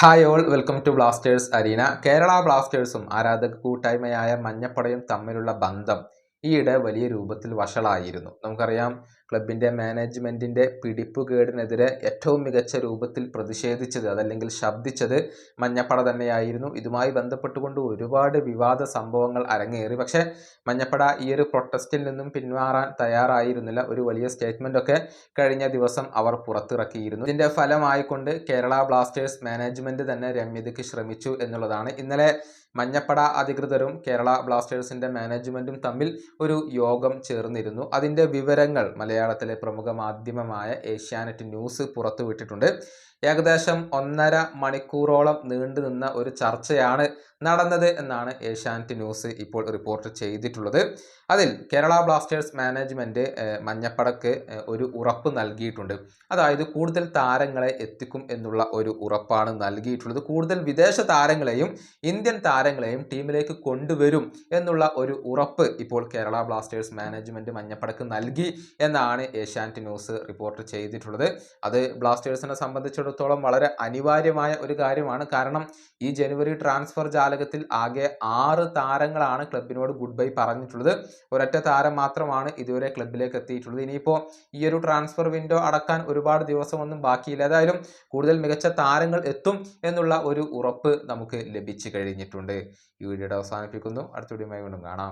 Hi all welcome to Blasters arena Kerala ബ്ലാസ്റ്റേഴ്സും ആരാധക കൂട്ടായ്മയായ മഞ്ഞപ്പടയും തമ്മിലുള്ള ബന്ധം ഈയിടെ വലിയ രൂപത്തിൽ വഷളായിരുന്നു. നമുക്കറിയാം ക്ലബിന്റെ മാനേജ്മെന്റിന്റെ പിടിപ്പുകേടിനെതിരെ ഏറ്റവും മികച്ച രൂപത്തിൽ പ്രതിഷേധിച്ചത് അതല്ലെങ്കിൽ ശബ്ദിച്ചത് മഞ്ഞപ്പട തന്നെയായിരുന്നു. ഇതുമായി ബന്ധപ്പെട്ടുകൊണ്ട് ഒരുപാട് വിവാദ സംഭവങ്ങൾ അരങ്ങേറി. പക്ഷേ മഞ്ഞപ്പട ഈ ഒരു പ്രൊട്ടസ്റ്റിൽ നിന്നും പിന്മാറാൻ തയ്യാറായിരുന്നില്ല. ഒരു വലിയ സ്റ്റേറ്റ്മെന്റൊക്കെ കഴിഞ്ഞ ദിവസം അവർ പുറത്തിറക്കിയിരുന്നു. ഇതിന്റെ ഫലമായിക്കൊണ്ട് കേരള ബ്ലാസ്റ്റേഴ്സ് മാനേജ്മെന്റ് തന്നെ രമ്യതയ്ക്ക് ശ്രമിച്ചു എന്നുള്ളതാണ്. ഇന്നലെ മഞ്ഞപ്പട അധികൃതരും കേരള ബ്ലാസ്റ്റേഴ്സിന്റെ മാനേജ്മെന്റും തമ്മിൽ ഒരു യോഗം ചേർന്നിരുന്നു. അതിന്റെ വിവരങ്ങൾ മലയാളത്തിലെ പ്രമുഖ മാധ്യമമായ ഏഷ്യാനെറ്റ് ന്യൂസ് പുറത്തുവിട്ടിട്ടുണ്ട്. ഏകദേശം ഒന്നര മണിക്കൂറോളം നീണ്ടു നിന്ന ഒരു ചർച്ചയാണ് നടന്നത് എന്നാണ് ഏഷ്യാനെറ്റ് ന്യൂസ് ഇപ്പോൾ റിപ്പോർട്ട് ചെയ്തിട്ടുള്ളത്. അതിൽ കേരള ബ്ലാസ്റ്റേഴ്സ് മാനേജ്മെന്റ് മഞ്ഞപ്പടക്ക് ഒരു ഉറപ്പ് നൽകിയിട്ടുണ്ട്. അതായത് കൂടുതൽ താരങ്ങളെ എത്തിക്കും എന്നുള്ള ഒരു ഉറപ്പാണ് നൽകിയിട്ടുള്ളത്. കൂടുതൽ വിദേശ താരങ്ങളെയും ഇന്ത്യൻ താരങ്ങളെയും ടീമിലേക്ക് കൊണ്ടുവരും എന്നുള്ള ഒരു ഉറപ്പ് ഇപ്പോൾ കേരള ബ്ലാസ്റ്റേഴ്സ് മാനേജ്മെന്റ് മഞ്ഞപ്പടക്ക് നൽകി എന്നാണ് ഏഷ്യാനെറ്റ് ന്യൂസ് റിപ്പോർട്ട് ചെയ്തിട്ടുള്ളത്. അത് ബ്ലാസ്റ്റേഴ്സിനെ സംബന്ധിച്ചിടത്തോളം വളരെ അനിവാര്യമായ ഒരു കാര്യമാണ്. കാരണം ഈ ജനുവരി ട്രാൻസ്ഫർ ജാലകത്തിൽ ആകെ ആറ് താരങ്ങളാണ് ക്ലബിനോട് ഗുഡ് ബൈ പറഞ്ഞിട്ടുള്ളത്. ഒരൊറ്റ താരം മാത്രമാണ് ഇതുവരെ ക്ലബിലേക്ക് എത്തിയിട്ടുള്ളത്. ഇനിയിപ്പോൾ ഈ ഒരു ട്രാൻസ്ഫർ വിൻഡോ അടക്കാൻ ഒരുപാട് ദിവസമൊന്നും ബാക്കിയില്ല. ഏതായാലും കൂടുതൽ മികച്ച താരങ്ങൾ എത്തും എന്നുള്ള ഒരു ഉറപ്പ് നമുക്ക് ലഭിച്ചു കഴിഞ്ഞിട്ടുണ്ട്. ഈ വീഡിയോയുടെ അവസാനിപ്പിക്കുന്നു. അടുത്ത വീഡിയോയുമായി വീണ്ടും കാണാം.